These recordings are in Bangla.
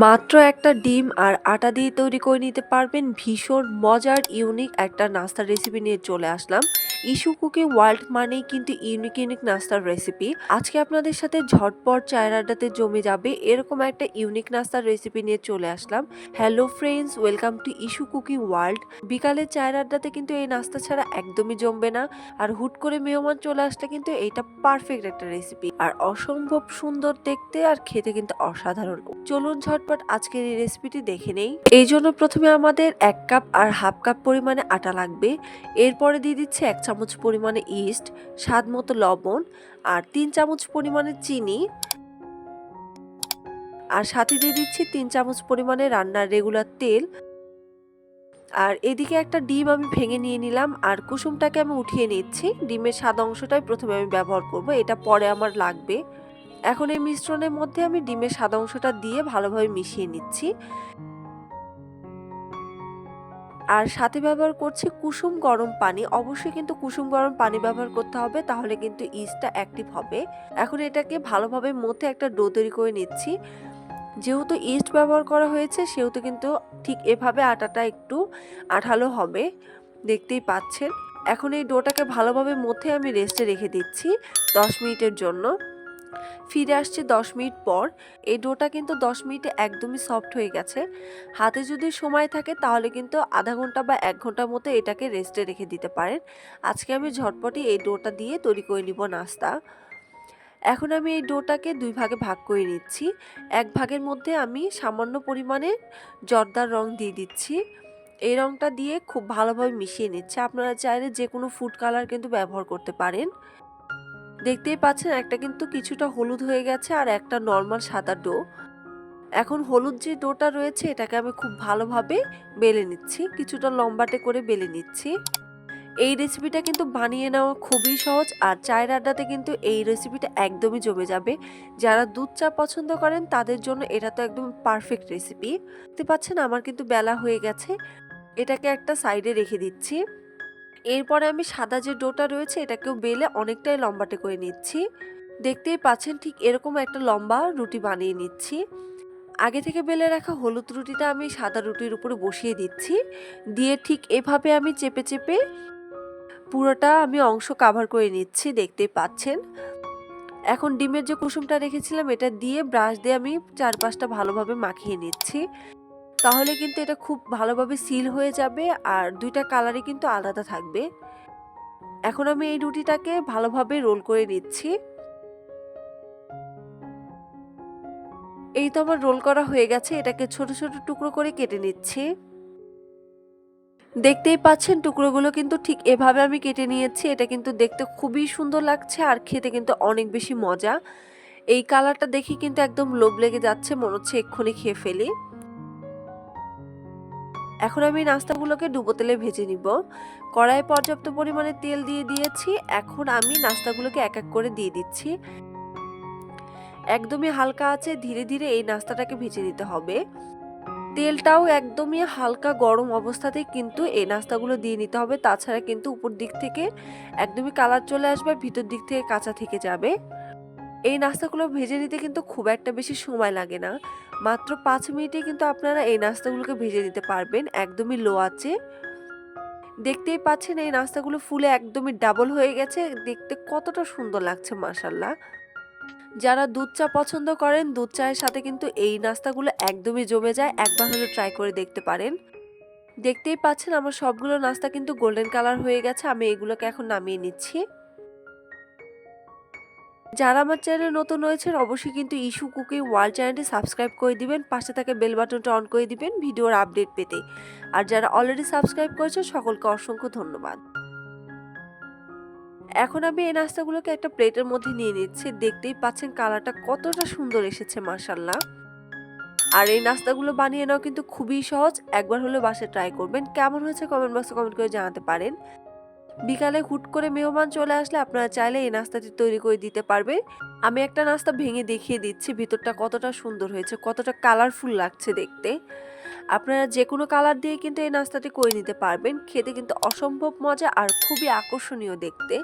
মাত্র একটা ডিম আর আটা দিয়ে তৈরি করে নিতে পারবেন ভীষণ মজার ইউনিক একটা নাস্তার রেসিপি নিয়ে চলে আসলাম। ইস্যু কুকি ওয়ার্ল্ড মানেই কিন্তু ইউনিক ইউনিক নাস্তার রেসিপি আজকে আপনাদের সাথে ঝটপট চায়ের আড্ডাতে জমে যাবে এরকম একটা ইউনিক নাস্তার রেসিপি নিয়ে চলে আসলাম। Hello friends welcome to Ishu cookie world বিকালে চায়ের আড্ডাতে কিন্তু এই নাস্তা ছাড়া একদমই জমবে না, আর হুট করে মেহমান চলে আসলে কিন্তু এইটা পারফেক্ট একটা রেসিপি আর অসম্ভব সুন্দর দেখতে আর খেতে কিন্তু অসাধারণ। চলুন ঝটপট আজকের এই রেসিপিটি দেখে নেই। এই জন্য প্রথমে আমাদের এক কাপ আর হাফ কাপ পরিমাণে আটা লাগবে। এরপরে দিয়ে দিচ্ছে এক পরিমাণে ইস্ট, স্বাদ মতো লবণ আর তিন চামচ পরিমাণে চিনি। আর সাথে দিয়ে দিচ্ছি তিন চামচ পরিমাণে রান্নার রেগুলার তেল। আর এদিকে একটা ডিম আমি ভেঙে নিয়ে নিলাম আর কুসুমটাকে আমি উঠিয়ে নিচ্ছি। ডিমের সাদা অংশটাই প্রথমে আমি ব্যবহার করব, এটা পরে আমার লাগবে। এখন এই মিশ্রণের মধ্যে আমি ডিমের সাদা অংশটা দিয়ে ভালোভাবে মিশিয়ে নিচ্ছি। আর সাথে ব্যবহার করছি কুসুম গরম পানি। অবশ্যই কিন্তু কুসুম গরম পানি ব্যবহার করতে হবে, তাহলে কিন্তু ইস্টটা অ্যাক্টিভ হবে। এখন এটাকে ভালোভাবে মধ্যে একটা ডো তৈরি করে নিচ্ছি। যেহেতু ইস্ট ব্যবহার করা হয়েছে, সেহেতু কিন্তু ঠিক এভাবে আটাটা একটু আঠালো হবে। দেখতেই পাচ্ছেন। এখন এই ডোটাকে ভালোভাবে মধ্যে আমি রেস্টে রেখে দিচ্ছি দশ মিনিটের জন্য। ফিরে আসছে দশ মিনিট পর। এই ডোটা কিন্তু দশ মিনিটে একদমই সফট হয়ে গেছে। হাতে যদি সময় থাকে তাহলে কিন্তু আধা ঘণ্টা বা এক ঘণ্টার মতো এটাকে রেস্টে রেখে দিতে পারেন। আজকে আমি ঝটপটি এই ডোটা দিয়ে তৈরি করে নিব নাস্তা। এখন আমি এই ডোটাকে দুই ভাগে ভাগ করে নিচ্ছি। এক ভাগের মধ্যে আমি সামান্য পরিমাণে জর্দার রং দিয়ে দিচ্ছি। এই রংটা দিয়ে খুব ভালোভাবে মিশিয়ে নিচ্ছে। আপনারা চাইলে যে কোনো ফুড কালার কিন্তু ব্যবহার করতে পারেন। দেখতেই পাচ্ছেন একটা কিন্তু কিছুটা হলুদ হয়ে গেছে আর একটা নর্মাল সাদা ডো এখন হলুদ যে ডোটা রয়েছে, এটাকে আমি খুব ভালোভাবে বেলে নিচ্ছি, কিছুটা লম্বাটে করে বেলে নিচ্ছি। এই রেসিপিটা কিন্তু বানিয়ে নেওয়া খুবই সহজ আর চায়ের আড্ডাতে কিন্তু এই রেসিপিটা একদমই জমে যাবে। যারা দুধ চা পছন্দ করেন, তাদের জন্য এটা তো একদম পারফেক্ট রেসিপি দেখতে পাচ্ছেন, আমার কিন্তু বেলা হয়ে গেছে। এটাকে একটা সাইডে রেখে দিচ্ছি। এরপরে আমি সাদা যে ডোটা রয়েছে, এটাকেও বেলে অনেকটাই লম্বাটে করে নিচ্ছি। দেখতেই পাচ্ছেন ঠিক এরকম একটা লম্বা রুটি বানিয়ে নিচ্ছি। আগে থেকে বেলে রাখা হলুদ রুটিটা আমি সাদা রুটির উপরে বসিয়ে দিচ্ছি। দিয়ে ঠিক এভাবে আমি চেপে চেপে পুরোটা আমি অংশ কাভার করে নিচ্ছি, দেখতেই পাচ্ছেন। এখন ডিমের যে কুসুমটা রেখেছিলাম, এটা দিয়ে ব্রাশ দিয়ে আমি চারপাশটা ভালোভাবে মাখিয়ে নিচ্ছি। তাহলে কিন্তু এটা খুব ভালোভাবে সিল হয়ে যাবে আর দুইটা কালারই কিন্তু আলাদা থাকবে। এখন আমি এই রুটিটাকে ভালোভাবে রোল করে নিচ্ছি। এই তো আমার রোল করা হয়ে গেছে, এটাকে ছোট ছোট টুকরো করে কেটে নিচ্ছি। দেখতেই পাচ্ছেন টুকরোগুলো কিন্তু ঠিক এভাবে আমি কেটে নিয়েছি, এটা কিন্তু দেখতে খুবই সুন্দর লাগছে আর খেতে কিন্তু অনেক বেশি মজা। এই কালারটা দেখি কিন্তু একদম লোভ লেগে যাচ্ছে, মনে হচ্ছে এক্ষুনি খেয়ে ফেলি। এখন আমি নাস্তাগুলোকে ডুবো তেলে ভেজে নিব। কড়াইয়ে পর্যাপ্ত পরিমাণে তেল দিয়ে দিয়েছি। এখন আমি নাস্তাগুলোকে এক এক করে দিয়ে দিচ্ছি। একদমই হালকা আছে, ধীরে ধীরে এই নাস্তাটাকে ভেজে নিতে হবে। তেলটাও একদমই হালকা গরম অবস্থাতেই কিন্তু এই নাস্তাগুলো দিয়ে নিতে হবে। তাছাড়া কিন্তু উপর দিক থেকে একদমই কালার চলে আসবে, ভিতর দিক থেকে কাঁচা থেকে যাবে। এই নাস্তাগুলো ভেজে নিতে কিন্তু খুব একটা বেশি সময় লাগে না। মাত্র পাঁচ মিনিটে কিন্তু আপনারা এই নাস্তাগুলোকে ভেজে নিতে পারবেন, একদমই লো আছে দেখতেই পাচ্ছেন এই নাস্তাগুলো ফুলে একদমই ডাবল হয়ে গেছে, দেখতে কতটা সুন্দর লাগছে মাসাল্লাহ যারা দুধ চা পছন্দ করেন, দুধ চায়ের সাথে কিন্তু এই নাস্তাগুলো একদমই জমে যায়, একবার হলে ট্রাই করে দেখতে পারেন। দেখতেই পাচ্ছেন আমার সবগুলো নাস্তা কিন্তু গোল্ডেন কালার হয়ে গেছে, আমি এগুলোকে এখন নামিয়ে নিচ্ছি। যারা আমার চ্যানেলে নতুন রয়েছেন, অবশ্যই কিন্তু ইস্যু কুকি ওয়ার্ল্ড চ্যানেলটি সাবস্ক্রাইব করে দিবেন, পাশে থাকা বেল বাটনটা অন করে দিবেন ভিডিওর আপডেট পেতে। আর যারা অলরেডি সাবস্ক্রাইব করেছেন, সকলকে অসংখ্য ধন্যবাদ। এখন আমি এই নাস্তাগুলোকে একটা প্লেটের মধ্যে নিয়ে নিচ্ছি, দেখতেই পাচ্ছেন কালারটা কতটা সুন্দর এসেছে মার্শাল্লাহ আর এই নাস্তাগুলো বানিয়ে নেওয়া কিন্তু খুবই সহজ, একবার হলে বাসে ট্রাই করবেন। কেমন হয়েছে কমেন্ট বক্সে কমেন্ট করে জানাতে পারেন। বিকালে হুট করে মেহমান চলে আসলে আপনারা চাইলে এই নাস্তাটি তৈরি করে দিতে পারবে আমি একটা নাস্তা ভেঙে দেখিয়ে দিচ্ছি, ভিতরটা কতটা সুন্দর হয়েছে, কতটা কালারফুল লাগছে দেখতে। আপনারা যে কোনো কালার দিয়ে কিন্তু এই নাস্তাটি করে নিতে পারবেন। খেতে কিন্তু অসম্ভব মজা আর খুবই আকর্ষণীয় দেখতে।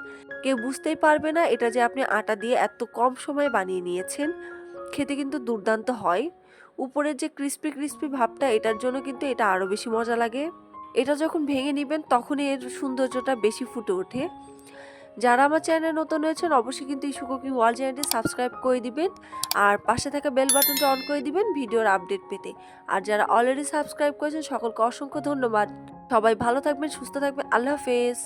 কেউ বুঝতেই পারবে না এটা যে আপনি আটা দিয়ে এত কম সময়ে বানিয়ে নিয়েছেন। খেতে কিন্তু দুর্দান্ত হয়। উপরের যে ক্রিস্পি ক্রিস্পি ভাবটা, এটার জন্য কিন্তু এটা আরও বেশি মজা লাগে। এটা যখন ভেঙে নেবেন, তখনই এর সৌন্দর্যটা বেশি ফুটে ওঠে। যারা আমার চ্যানেলে নতুন হয়েছেন, অবশ্যই কিন্তু ইস্যু কুকিং ওয়াল চ্যানেলটি সাবস্ক্রাইব করে দিবেন আর পাশে থাকা বেল বাটনটা অন করে দিবেন ভিডিওর আপডেট পেতে। আর যারা অলরেডি সাবস্ক্রাইব করেছেন, সকলকে অসংখ্য ধন্যবাদ। সবাই ভালো থাকবেন, সুস্থ থাকবেন। আল্লাহ হাফেজ।